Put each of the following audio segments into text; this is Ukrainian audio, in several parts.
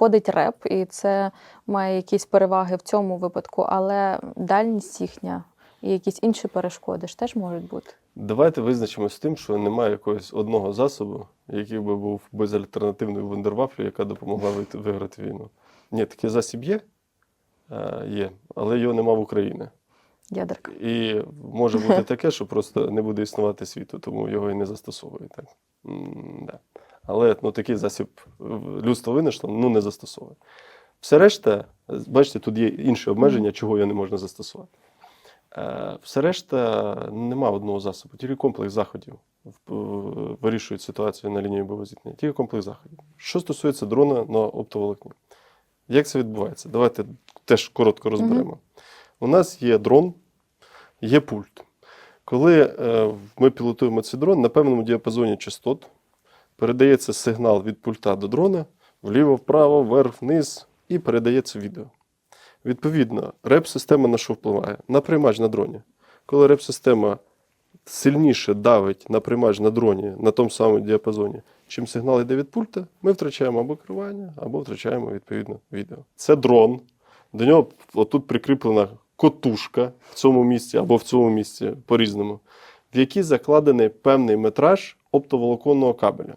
шкодить реп, і це має якісь переваги в цьому випадку, але дальність їхня і якісь інші перешкоди ж теж можуть бути. Давайте визначимося з тим, що немає якогось одного засобу, який би був безальтернативною вундервафлю, яка допомогла виграти війну. Ні, такий засіб є, е, є, але його нема в Україні. Ядерка. І може бути таке, що просто не буде існувати світу, тому його і не застосовують. Так? М, да. Але ну, такий засіб людство винайшло, ну не застосовує. Все решта, бачите, тут є інші обмеження, чого його не можна застосувати. Е, Все решта нема одного засобу, тільки комплекс заходів вирішують ситуацію на лінії бойового зіткнення. Тільки комплекс заходів. Що стосується дрона на оптоволокні, як це відбувається? Давайте теж коротко розберемо. У нас є дрон, є пульт. Коли е, ми пілотуємо цей дрон, на певному діапазоні частот передається сигнал від пульта до дрона вліво, вправо, вверх, вниз, і передається відео. Відповідно, реп-система на що впливає? На приймач на дроні. Коли реп-система сильніше давить на приймач на дроні на тому самому діапазоні, чим сигнал йде від пульта, ми втрачаємо або керування, або втрачаємо відповідно відео. Це дрон. До нього отут прикріплена котушка в цьому місці або в цьому місці по-різному, в якій закладений певний метраж оптоволоконного кабеля.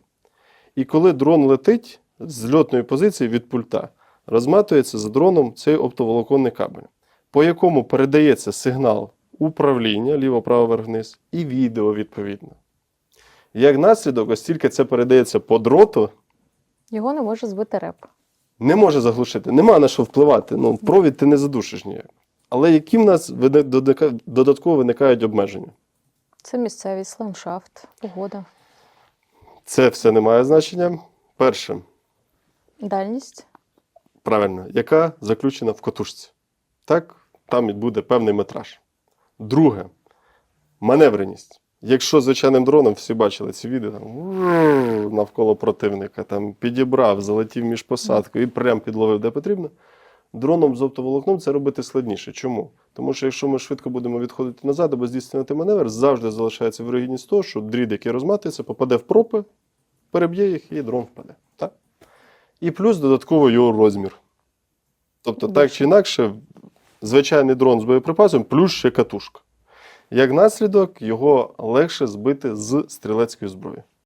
І коли дрон летить з льотної позиції від пульта, розматується за дроном цей оптоволоконний кабель, по якому передається сигнал управління ліво, право, вверх, вниз, і відео відповідно. Як наслідок, ось тільки це передається по дроту, Його не може збити реп. не може заглушити, нема на що впливати. Ну, провід ти не задушиш ніяк. Але які в нас додатково виникають обмеження? Це місцевість, ландшафт, погода, Це все не має значення. Перше, дальність. правильно, яка заключена в котушці. Так, там буде певний метраж. Друге, маневреність. Якщо звичайним дроном всі бачили ці відео, там, навколо противника, там підібрав, залетів між посадкою і прям підловив де потрібно. Дроном з оптоволокном це робити складніше. Чому? Тому що якщо ми швидко будемо відходити назад або здійснювати маневр, завжди залишається вирогідність того, що дріт, який розматується, попаде в пропи, переб'є їх і дрон впаде. Так? І плюс додатково його розмір. Тобто, так чи інакше, звичайний дрон з боєприпасом, плюс ще катушка. Як наслідок, його легше збити з стрілецької зброї.